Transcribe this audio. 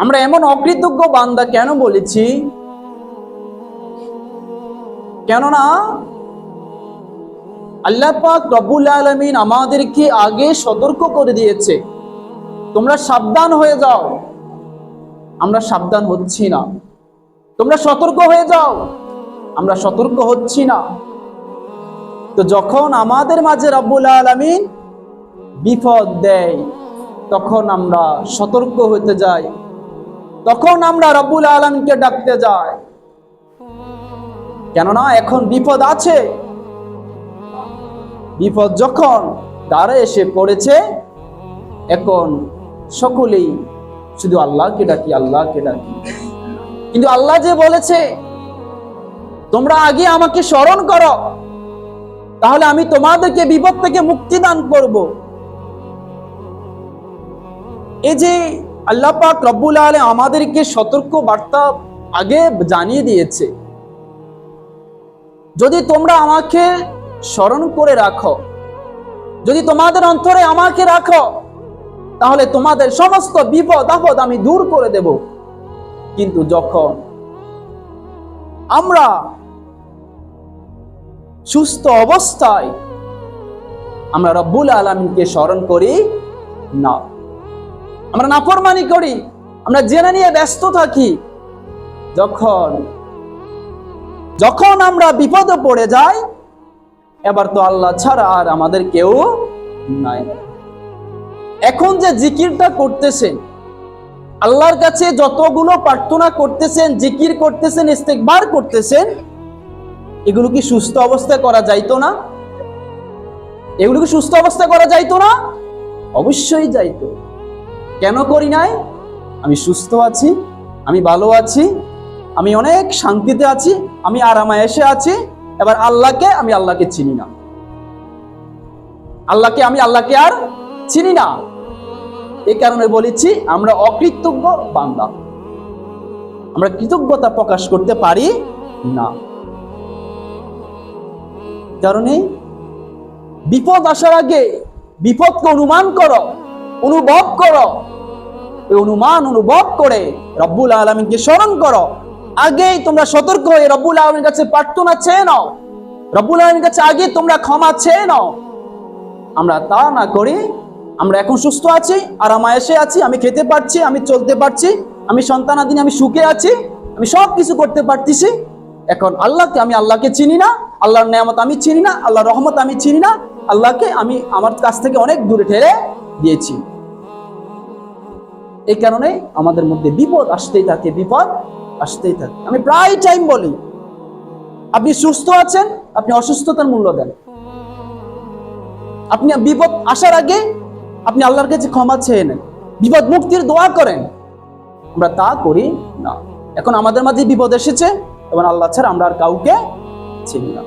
আমরা এমন অকৃতজ্ঞ বান্দা কেন বলেছি? কেননা, আল্লাহ পাক রব্বুল আলমিন আমাদেরকে আগে সতর্ক করে দিয়েছে। তোমরা সাবধান হয়ে যাও। আমরা সাবধান হচ্ছি না। তোমরা সতর্ক হয়ে যাও। আমরা সতর্ক হচ্ছি না। তো যখন আমাদের মাঝে রব্বুল আলমিন বিপদ দেয়, তখন আমরা সতর্ক হতে যাই। তখন আমরা রব্বুল আলমকে ডাকতে যাই। কেননা এখন বিপদ আছে। বিপদ যখন দ্বারে এসে পড়েছে, এখন সকলেই শুধু আল্লাহকে ডাকি আল্লাহকে ডাকি। কিন্তু আল্লাহ যে বলেছে, তোমরা আগে আমাকে স্মরণ করো, তাহলে আমি তোমাদেরকে বিপদ থেকে মুক্তি দান করব। এই যে আল্লাহ পাক রব্বুল আলে আমাদেরকে সতর্ক বার্তা আগে জানিয়ে দিয়েছে। যদি তোমরা আমাকে স্মরণ করে রাখো, যদি তোমাদের অন্তরে আমাকে রাখো, তাহলে তোমাদের সমস্ত বিপদ, আপদ আমি দূর করে দেব। কিন্তু যখন আমরা সুস্থ অবস্থায়, আমরা রব্বুল আলমীকে স্মরণ করি না। আমরা নাফরমানি করি, আমরা জেনে নিয়ে ব্যস্ত থাকি। যখন যখন আমরা বিপদে পড়ে যাই, এবার তো আল্লাহ ছাড়া আর আমাদের কেউ নাই। এখন যে জিকিরটা করতেছেন, আল্লাহর কাছে যতগুলো প্রার্থনা করতেছেন, জিকির করতেছেন, ইস্তেকবার করতেছেন, এগুলো কি সুস্থ অবস্থায় করা যাইতো না? এগুলো কি সুস্থ অবস্থায় করা যাইতো না? অবশ্যই যাইতো। কেন করি নাই? আমি সুস্থ আছি, আমি ভালো আছি, আমি অনেক শান্তিতে আছি, আমি আরামায় এসে আছি, এবার আল্লাহকে আমি আল্লাহকে চিনি না। আল্লাহকে আমি আল্লাহকে আর চিনি না। এই কারণে বলেছি, আমরা অকৃতজ্ঞ বান্দা। আমরা কৃতজ্ঞতা প্রকাশ করতে পারি না। কারণে বিপদ আসার আগে বিপদকে অনুমান করো, অনুভব করো অনুমান, অনুভব করে রব্বুল আলমিনকে স্মরণ করো। আগেই তোমরা সতর্ক হয়ে রব্বুল আলমীর কাছে প্রার্থনা চেয়ে নাও। রব্বুল আলমীর কাছে আগে তোমরা ক্ষমা চেয়ে নাও। আমরা তা না করি, আমরা এখন সুস্থ আছি, আর এসে আছি, আমি খেতে পারছি, আমি চলতে পারছি, আমি সন্তানাদিন আমি সুখে আছি, আমি সব কিছু করতে পারতেছি। এখন আল্লাহকে আমি আল্লাহকে চিনি না, আল্লাহর নেয়ামত আমি চিনি না, আল্লাহর রহমত আমি চিনি না, আল্লাহকে আমি আমার কাছ থেকে অনেক দূরে ঠেলে দিয়েছি। এই কারণে আমাদের মধ্যে বিপদ আসতেই থাকে, বিপদ আসতেই থাকে। আমি প্রায় টাইম বলি, আপনি সুস্থ আছেন, আপনি অসুস্থতার মূল্য দেন। আপনি বিপদ আসার আগে আপনি আল্লাহর কাছে ক্ষমা চেয়ে নেন, বিপদ মুক্তির দোয়া করেন। আমরা তা করি না। এখন আমাদের মাঝে বিপদ এসেছে, এবং আল্লাহ ছাড়া আমরা আর কাউকে চিনি না।